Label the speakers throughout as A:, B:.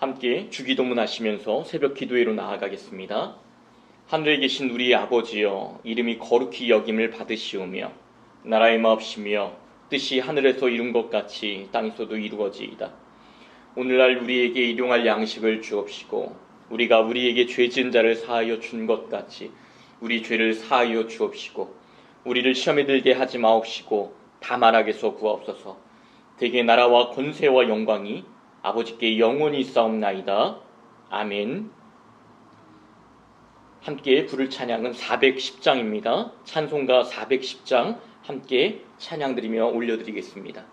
A: 함께 주기도문 하시면서 새벽 기도회로 나아가겠습니다. 하늘에 계신 우리 아버지여 이름이 거룩히 여김을 받으시오며 나라의 마옵시며 뜻이 하늘에서 이룬 것 같이 땅에서도 이루어지이다. 오늘날 우리에게 일용할 양식을 주옵시고 우리가 우리에게 죄 지은 자를 사하여 준 것 같이 우리 죄를 사하여 주옵시고 우리를 시험에 들게 하지 마옵시고 다만 악에서 구하옵소서 대개 나라와 권세와 영광이 아버지께 영원히 싸움나이다. 아멘. 함께 부를 찬양은 410장입니다. 찬송가 410장 함께 찬양 드리며 올려드리겠습니다.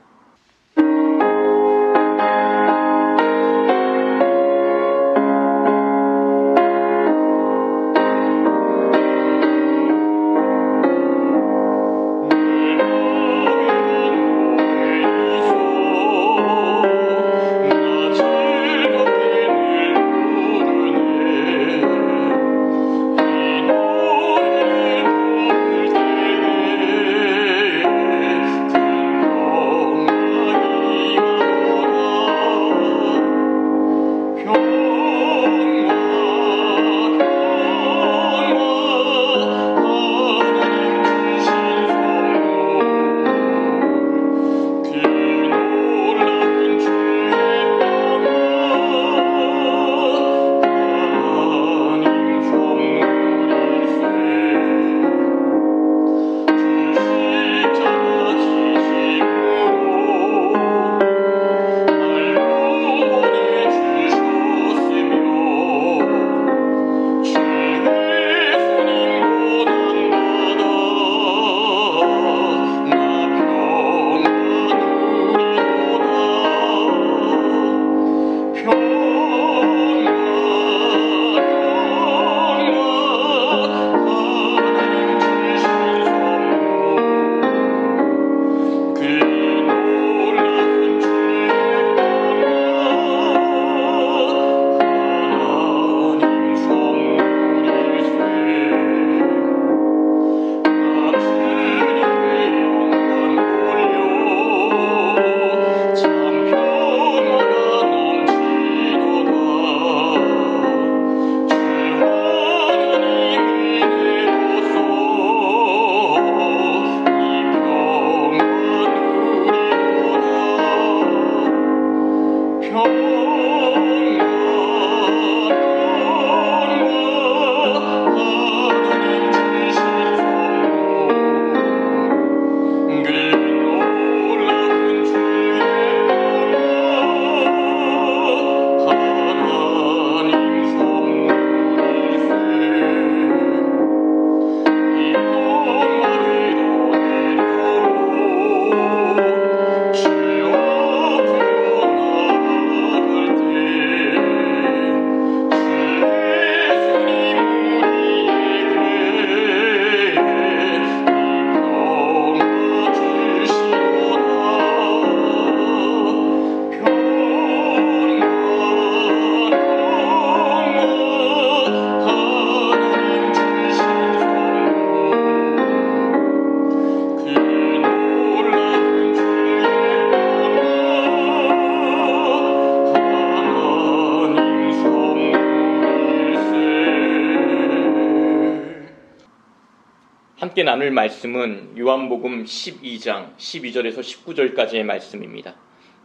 A: 나눌 말씀은 요한복음 12장 12절에서 19절까지의 말씀입니다.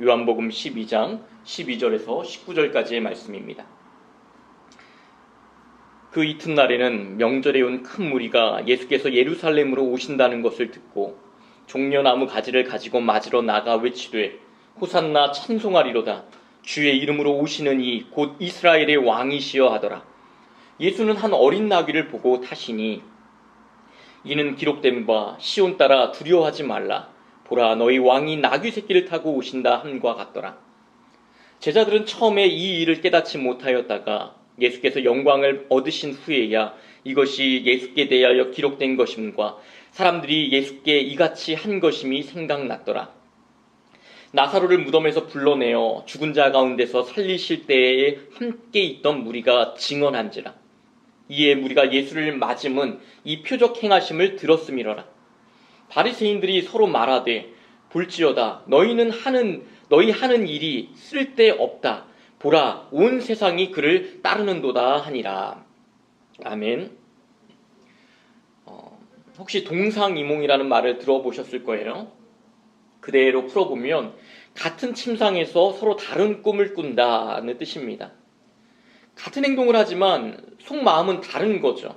A: 요한복음 12장 12절에서 19절까지의 말씀입니다. 그 이튿날에는 명절에 온 큰 무리가 예수께서 예루살렘으로 오신다는 것을 듣고 종려나무 가지를 가지고 맞으러 나가 외치되 호산나 찬송하리로다 주의 이름으로 오시는 이 곧 이스라엘의 왕이시여 하더라. 예수는 한 어린 나귀를 보고 타시니 이는 기록된 바 시온 따라 두려워하지 말라. 보라 너희 왕이 나귀 새끼를 타고 오신다 함과 같더라. 제자들은 처음에 이 일을 깨닫지 못하였다가 예수께서 영광을 얻으신 후에야 이것이 예수께 대하여 기록된 것임과 사람들이 예수께 이같이 한 것임이 생각났더라. 나사로를 무덤에서 불러내어 죽은 자 가운데서 살리실 때에 함께 있던 무리가 증언한지라. 이에 우리가 예수를 맞음은 이 표적 행하심을 들었음이러라. 바리새인들이 서로 말하되 볼지어다 너희는 하는 너희 하는 일이 쓸데 없다. 보라 온 세상이 그를 따르는도다 하니라. 아멘. 어, 혹시 동상이몽이라는 말을 들어보셨을 거예요. 그대로 풀어보면 같은 침상에서 서로 다른 꿈을 꾼다는 뜻입니다. 같은 행동을 하지만 속마음은 다른 거죠.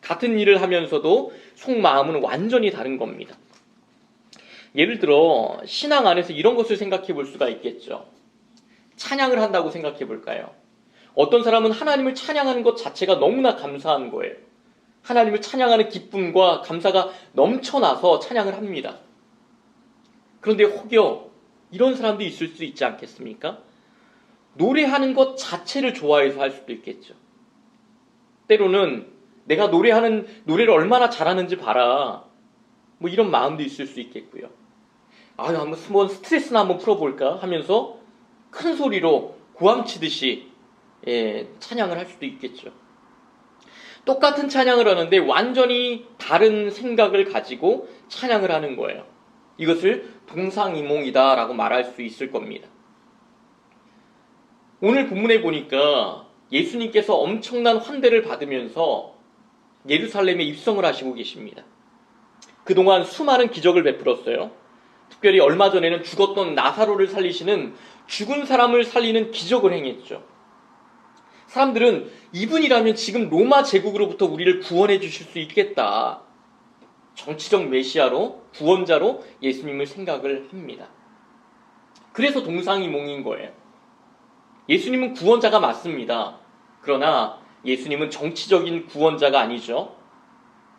A: 같은 일을 하면서도 속마음은 완전히 다른 겁니다. 예를 들어 신앙 안에서 이런 것을 생각해 볼 수가 있겠죠. 찬양을 한다고 생각해 볼까요? 어떤 사람은 하나님을 찬양하는 것 자체가 너무나 감사한 거예요. 하나님을 찬양하는 기쁨과 감사가 넘쳐나서 찬양을 합니다. 그런데 혹여 이런 사람도 있을 수 있지 않겠습니까? 노래하는 것 자체를 좋아해서 할 수도 있겠죠. 때로는 내가 노래하는 노래를 얼마나 잘하는지 봐라. 뭐 이런 마음도 있을 수 있겠고요. 아, 한번 스트레스나 한번 풀어볼까 하면서 큰 소리로 고함치듯이 예, 찬양을 할 수도 있겠죠. 똑같은 찬양을 하는데 완전히 다른 생각을 가지고 찬양을 하는 거예요. 이것을 동상이몽이다라고 말할 수 있을 겁니다. 오늘 본문에 보니까 예수님께서 엄청난 환대를 받으면서 예루살렘에 입성을 하시고 계십니다. 그동안 수많은 기적을 베풀었어요. 특별히 얼마 전에는 죽었던 나사로를 살리시는 죽은 사람을 살리는 기적을 행했죠. 사람들은 이분이라면 지금 로마 제국으로부터 우리를 구원해 주실 수 있겠다. 정치적 메시아로 구원자로 예수님을 생각을 합니다. 그래서 동상이몽인 거예요. 예수님은 구원자가 맞습니다. 그러나 예수님은 정치적인 구원자가 아니죠.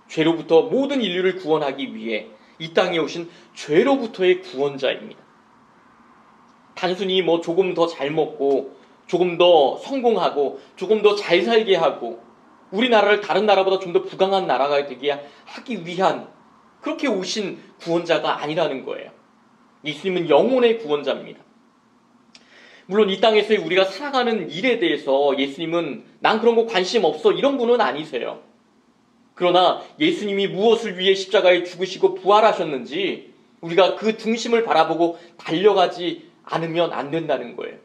A: 죄로부터 모든 인류를 구원하기 위해 이 땅에 오신 죄로부터의 구원자입니다. 단순히 뭐 조금 더 잘 먹고 조금 더 성공하고 조금 더 잘 살게 하고 우리나라를 다른 나라보다 좀 더 부강한 나라가 되게 하기 위한 그렇게 오신 구원자가 아니라는 거예요. 예수님은 영혼의 구원자입니다. 물론 이 땅에서 우리가 살아가는 일에 대해서 예수님은 난 그런 거 관심 없어 이런 분은 아니세요. 그러나 예수님이 무엇을 위해 십자가에 죽으시고 부활하셨는지 우리가 그 중심을 바라보고 달려가지 않으면 안 된다는 거예요.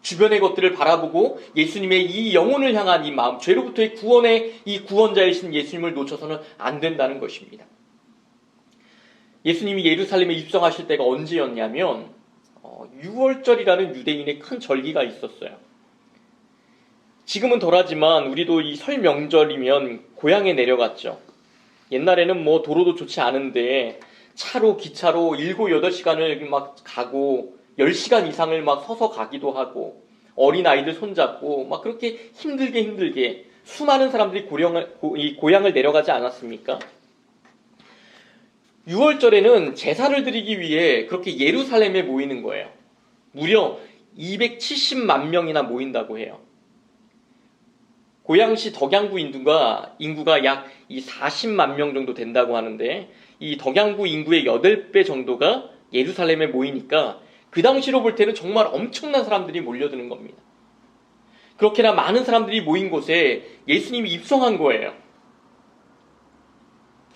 A: 주변의 것들을 바라보고 예수님의 이 영혼을 향한 이 마음, 죄로부터의 구원의 이 구원자이신 예수님을 놓쳐서는 안 된다는 것입니다. 예수님이 예루살렘에 입성하실 때가 언제였냐면 6월절이라는 어, 유대인의 큰 절기가 있었어요. 지금은 덜하지만 우리도 이 설 명절이면 고향에 내려갔죠. 옛날에는 뭐 도로도 좋지 않은데 차로 기차로 7, 8시간을 막 가고 10시간 이상을 막 서서 가기도 하고 어린 아이들 손잡고 막 그렇게 힘들게 힘들게 수많은 사람들이 고령을, 이 고향을 내려가지 않았습니까? 6월절에는 제사를 드리기 위해 그렇게 예루살렘에 모이는 거예요. 무려 270만 명이나 모인다고 해요. 고양시 덕양구 인구가 인구가 약 40만 명 정도 된다고 하는데 이 덕양구 인구의 8배 정도가 예루살렘에 모이니까 그 당시로 볼 때는 정말 엄청난 사람들이 몰려드는 겁니다. 그렇게나 많은 사람들이 모인 곳에 예수님이 입성한 거예요.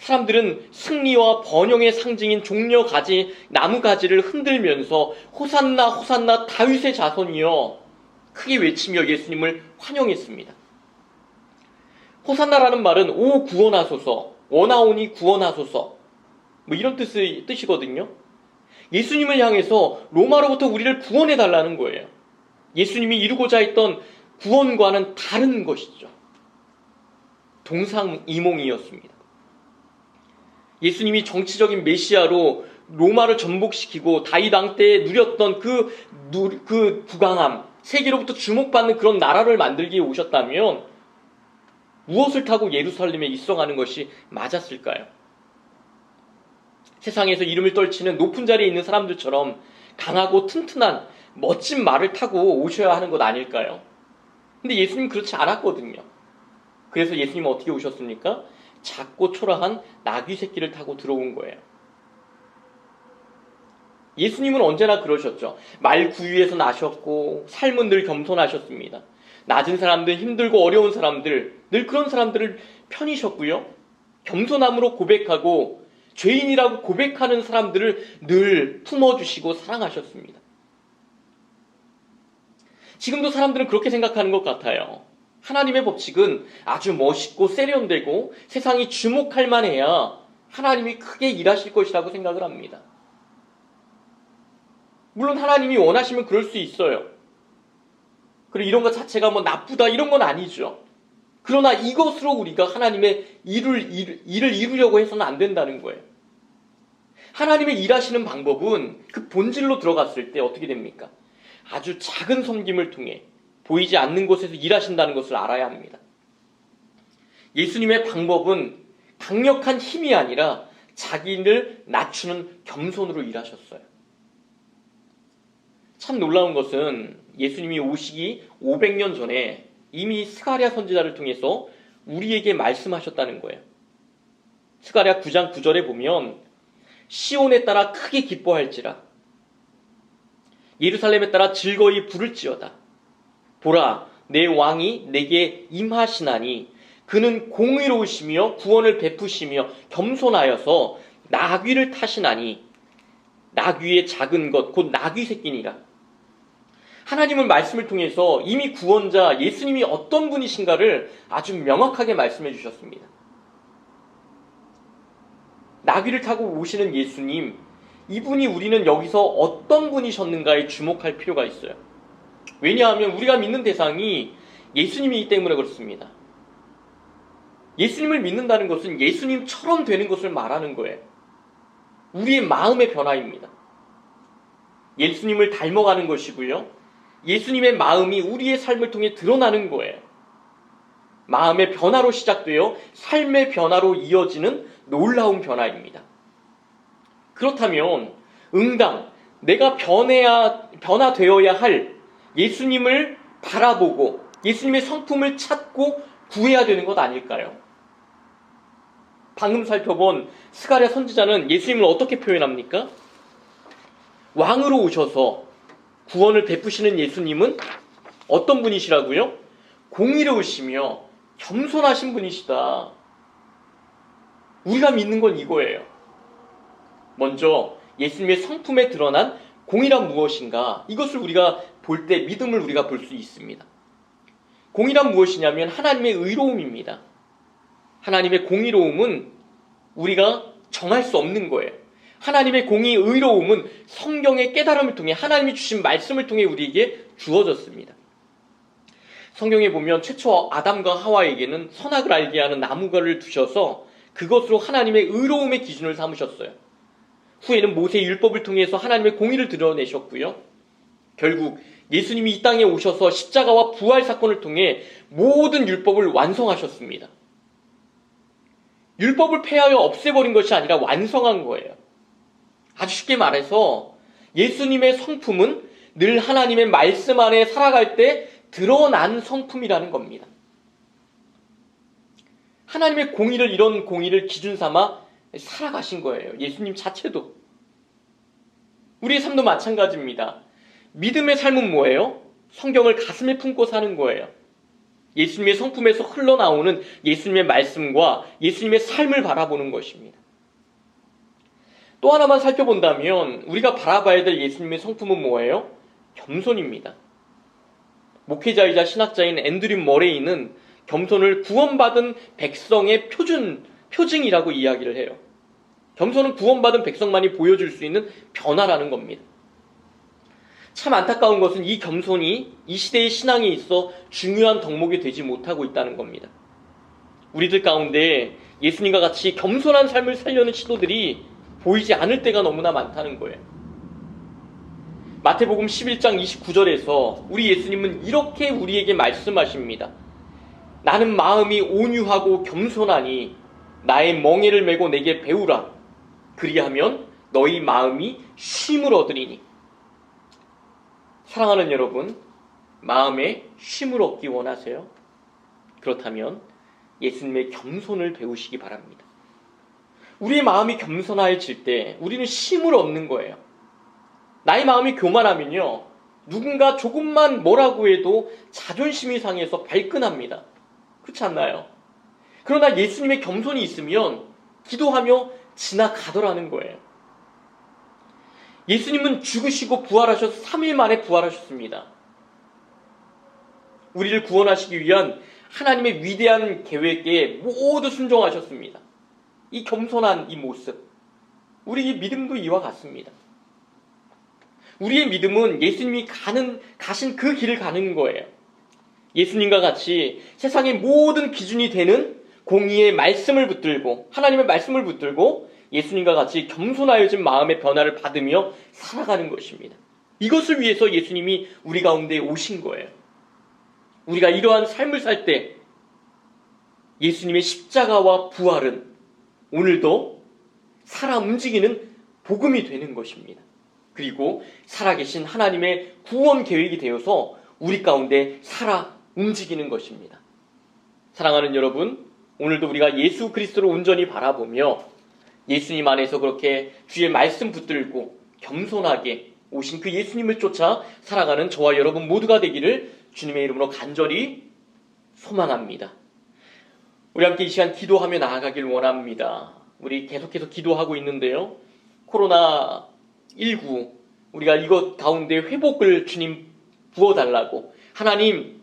A: 사람들은 승리와 번영의 상징인 종려 가지 나무 가지를 흔들면서 호산나 호산나 다윗의 자손이여 크게 외치며 예수님을 환영했습니다. 호산나라는 말은 오 구원하소서 원하오니 구원하소서 뭐 이런 뜻의 뜻이거든요. 예수님을 향해서 로마로부터 우리를 구원해 달라는 거예요. 예수님이 이루고자 했던 구원과는 다른 것이죠. 동상이몽이었습니다. 예수님이 정치적인 메시아로 로마를 전복시키고 왕때 누렸던 그, 그 부강함, 세계로부터 주목받는 그런 나라를 만들기 위해 오셨다면 무엇을 타고 예루살렘에 입성하는 것이 맞았을까요? 세상에서 이름을 떨치는 높은 자리에 있는 사람들처럼 강하고 튼튼한 멋진 말을 타고 오셔야 하는 것 아닐까요? 근데 예수님 그렇지 않았거든요. 그래서 예수님은 어떻게 오셨습니까? 작고 초라한 나귀 새끼를 타고 들어온 거예요. 예수님은 언제나 그러셨죠. 말 구유에서 나셨고 삶은 늘 겸손하셨습니다. 낮은 사람들, 힘들고 어려운 사람들, 늘 그런 사람들을 편히셨고요. 겸손함으로 고백하고 죄인이라고 고백하는 사람들을 늘 품어주시고 사랑하셨습니다. 지금도 사람들은 그렇게 생각하는 것 같아요. 하나님의 법칙은 아주 멋있고 세련되고 세상이 주목할 만해야 하나님이 크게 일하실 것이라고 생각을 합니다. 물론 하나님이 원하시면 그럴 수 있어요. 그리고 이런 것 자체가 뭐 나쁘다 이런 건 아니죠. 그러나 이것으로 우리가 하나님의 일을, 일, 일을 이루려고 해서는 안 된다는 거예요. 하나님의 일하시는 방법은 그 본질로 들어갔을 때 어떻게 됩니까? 아주 작은 섬김을 통해 보이지 않는 곳에서 일하신다는 것을 알아야 합니다. 예수님의 방법은 강력한 힘이 아니라 자기를 낮추는 겸손으로 일하셨어요. 참 놀라운 것은 예수님이 오시기 500년 전에 이미 스가랴 선지자를 통해서 우리에게 말씀하셨다는 거예요. 스가랴 9장 9절에 보면 시온에 따라 크게 기뻐할지라 예루살렘에 따라 즐거이 부를지어다. 보라 내 왕이 내게 임하시나니 그는 공의로우시며 구원을 베푸시며 겸손하여서 나귀를 타시나니 나귀의 작은 것 곧 나귀 새끼니라. 하나님은 말씀을 통해서 이미 구원자 예수님이 어떤 분이신가를 아주 명확하게 말씀해 주셨습니다. 나귀를 타고 오시는 예수님, 이분이 우리는 여기서 어떤 분이셨는가에 주목할 필요가 있어요. 왜냐하면 우리가 믿는 대상이 예수님이기 때문에 그렇습니다. 예수님을 믿는다는 것은 예수님처럼 되는 것을 말하는 거예요. 우리의 마음의 변화입니다. 예수님을 닮아가는 것이고요. 예수님의 마음이 우리의 삶을 통해 드러나는 거예요. 마음의 변화로 시작되어 삶의 변화로 이어지는 놀라운 변화입니다. 그렇다면 응당 내가 변해야 변화되어야 할 예수님을 바라보고 예수님의 성품을 찾고 구해야 되는 것 아닐까요? 방금 살펴본 스가랴 선지자는 예수님을 어떻게 표현합니까? 왕으로 오셔서 구원을 베푸시는 예수님은 어떤 분이시라고요? 공의로우시며 겸손하신 분이시다. 우리가 믿는 건 이거예요. 먼저 예수님의 성품에 드러난 공의란 무엇인가? 이것을 우리가 볼 때 믿음을 우리가 볼 수 있습니다. 공의란 무엇이냐면 하나님의 의로움입니다. 하나님의 공의로움은 우리가 정할 수 없는 거예요. 하나님의 공의 의로움은 성경의 깨달음을 통해 하나님이 주신 말씀을 통해 우리에게 주어졌습니다. 성경에 보면 최초 아담과 하와에게는 선악을 알게 하는 나무가를 두셔서 그것으로 하나님의 의로움의 기준을 삼으셨어요. 후에는 모세 율법을 통해서 하나님의 공의를 드러내셨고요. 결국 예수님이 이 땅에 오셔서 십자가와 부활 사건을 통해 모든 율법을 완성하셨습니다. 율법을 폐하여 없애버린 것이 아니라 완성한 거예요. 아주 쉽게 말해서 예수님의 성품은 늘 하나님의 말씀 안에 살아갈 때 드러난 성품이라는 겁니다. 하나님의 공의를 이런 공의를 기준 삼아 살아가신 거예요. 예수님 자체도. 우리의 삶도 마찬가지입니다. 믿음의 삶은 뭐예요? 성경을 가슴에 품고 사는 거예요. 예수님의 성품에서 흘러나오는 예수님의 말씀과 예수님의 삶을 바라보는 것입니다. 또 하나만 살펴본다면 우리가 바라봐야 될 예수님의 성품은 뭐예요? 겸손입니다. 목회자이자 신학자인 앤드류 머레이는 겸손을 구원받은 백성의 표준, 표징이라고 이야기를 해요. 겸손은 구원받은 백성만이 보여줄 수 있는 변화라는 겁니다. 참 안타까운 것은 이 겸손이 이 시대의 신앙에 있어 중요한 덕목이 되지 못하고 있다는 겁니다. 우리들 가운데 예수님과 같이 겸손한 삶을 살려는 시도들이 보이지 않을 때가 너무나 많다는 거예요. 마태복음 11장 29절에서 우리 예수님은 이렇게 우리에게 말씀하십니다. 나는 마음이 온유하고 겸손하니 나의 멍에를 메고 내게 배우라. 그리하면 너희 마음이 쉼을 얻으리니. 사랑하는 여러분, 마음에 쉼을 얻기 원하세요? 그렇다면 예수님의 겸손을 배우시기 바랍니다. 우리의 마음이 겸손해질 때 우리는 쉼을 얻는 거예요. 나의 마음이 교만하면요. 누군가 조금만 뭐라고 해도 자존심이 상해서 발끈합니다. 그렇지 않나요? 그러나 예수님의 겸손이 있으면 기도하며 지나가더라는 거예요. 예수님은 죽으시고 부활하셔서 3일 만에 부활하셨습니다. 우리를 구원하시기 위한 하나님의 위대한 계획에 모두 순종하셨습니다. 이 겸손한 이 모습. 우리의 믿음도 이와 같습니다. 우리의 믿음은 예수님이 가는, 가신 그 길을 가는 거예요. 예수님과 같이 세상의 모든 기준이 되는 공의의 말씀을 붙들고, 하나님의 말씀을 붙들고, 예수님과 같이 겸손하여진 마음의 변화를 받으며 살아가는 것입니다. 이것을 위해서 예수님이 우리 가운데 오신 거예요. 우리가 이러한 삶을 살 때 예수님의 십자가와 부활은 오늘도 살아 움직이는 복음이 되는 것입니다. 그리고 살아계신 하나님의 구원 계획이 되어서 우리 가운데 살아 움직이는 것입니다. 사랑하는 여러분, 오늘도 우리가 예수 그리스도를 온전히 바라보며 예수님 안에서 그렇게 주의 말씀 붙들고 겸손하게 오신 그 예수님을 쫓아 살아가는 저와 여러분 모두가 되기를 주님의 이름으로 간절히 소망합니다. 우리 함께 이 시간 기도하며 나아가길 원합니다. 우리 계속해서 기도하고 있는데요. 코로나 19 우리가 이것 가운데 회복을 주님 부어달라고 하나님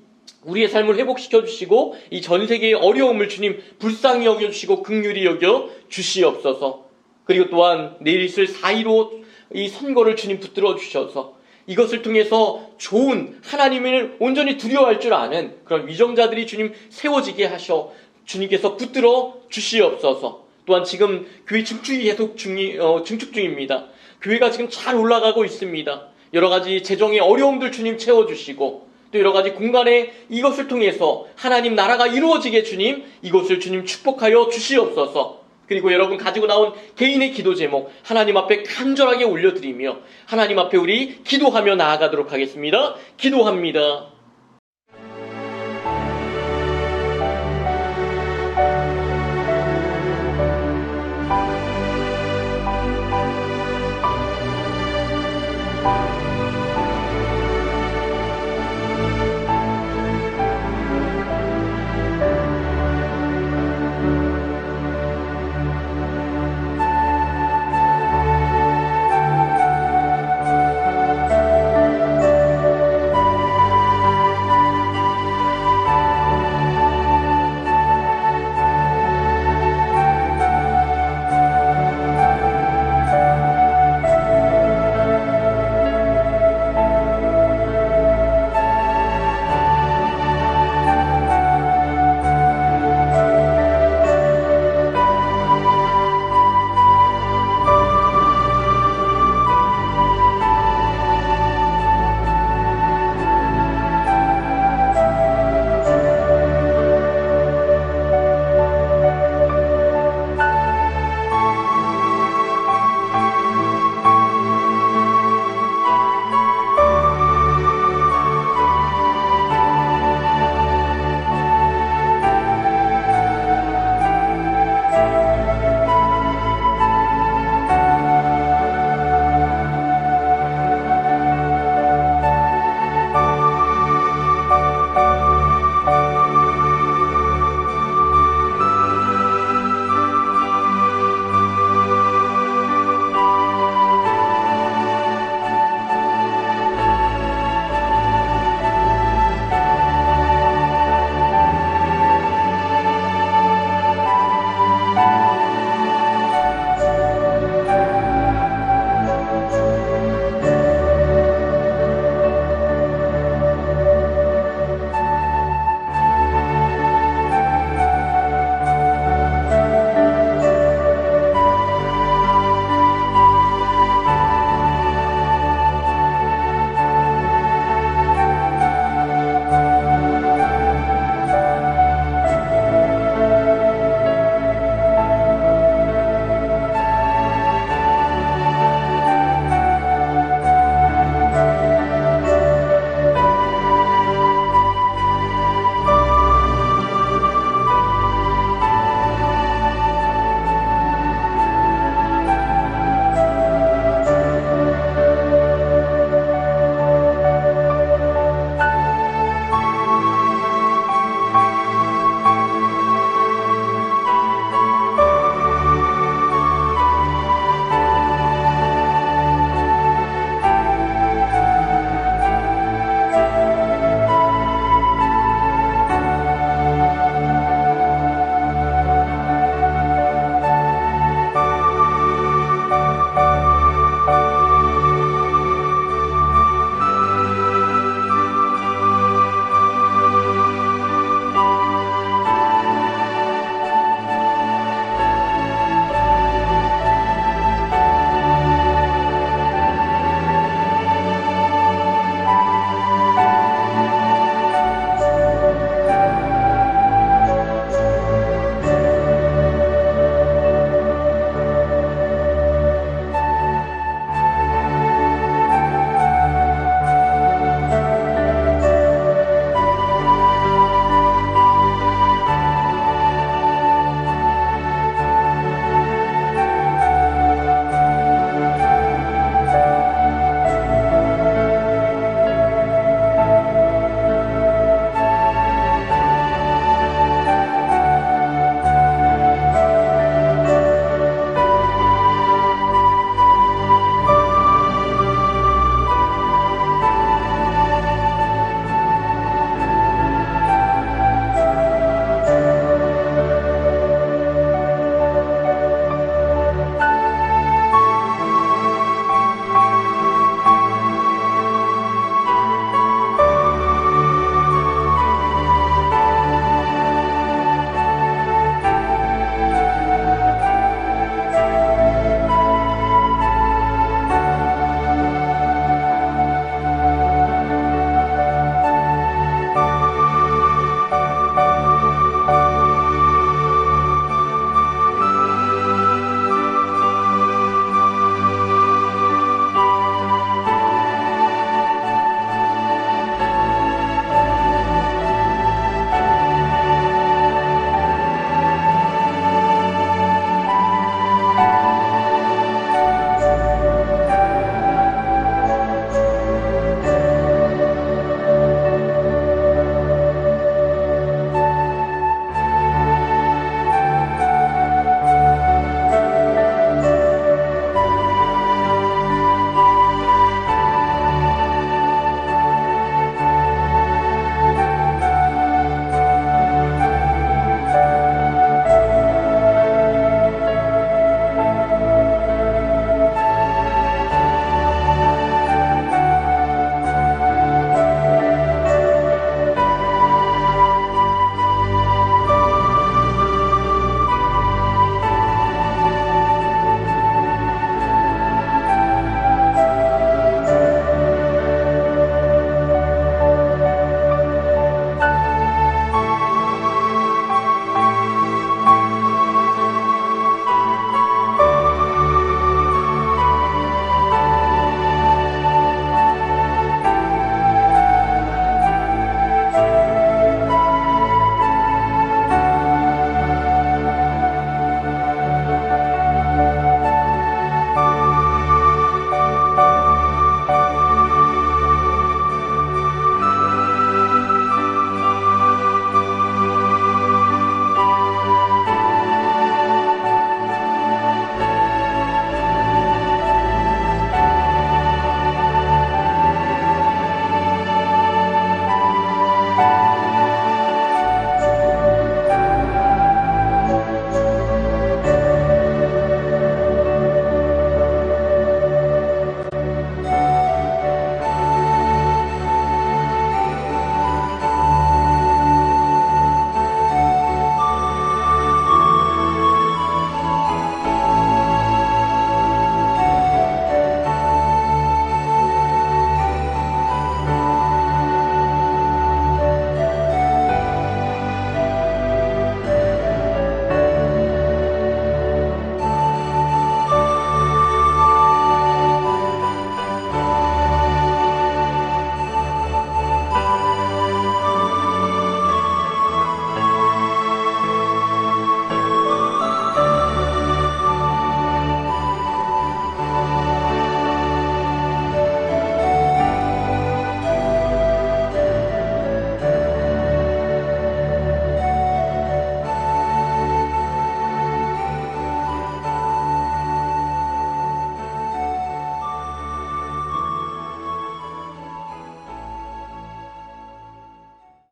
A: 우리의 삶을 회복시켜 주시고 이 전 세계의 어려움을 주님 불쌍히 여겨 주시고 극률이 여겨 주시옵소서. 그리고 또한 내일 있을 4.15 이 선거를 주님 붙들어 주셔서 이것을 통해서 좋은 하나님을 온전히 두려워할 줄 아는 그런 위정자들이 주님 세워지게 하셔 주님께서 붙들어 주시옵소서. 또한 지금 교회 증축이 계속 중이, 어, 증축 중입니다. 교회가 지금 잘 올라가고 있습니다. 여러 가지 재정의 어려움들 주님 채워주시고 또 여러 가지 공간에 이것을 통해서 하나님 나라가 이루어지게 주님 이것을 주님 축복하여 주시옵소서. 그리고 여러분 가지고 나온 개인의 기도 제목 하나님 앞에 간절하게 올려드리며 하나님 앞에 우리 기도하며 나아가도록 하겠습니다. 기도합니다. thank you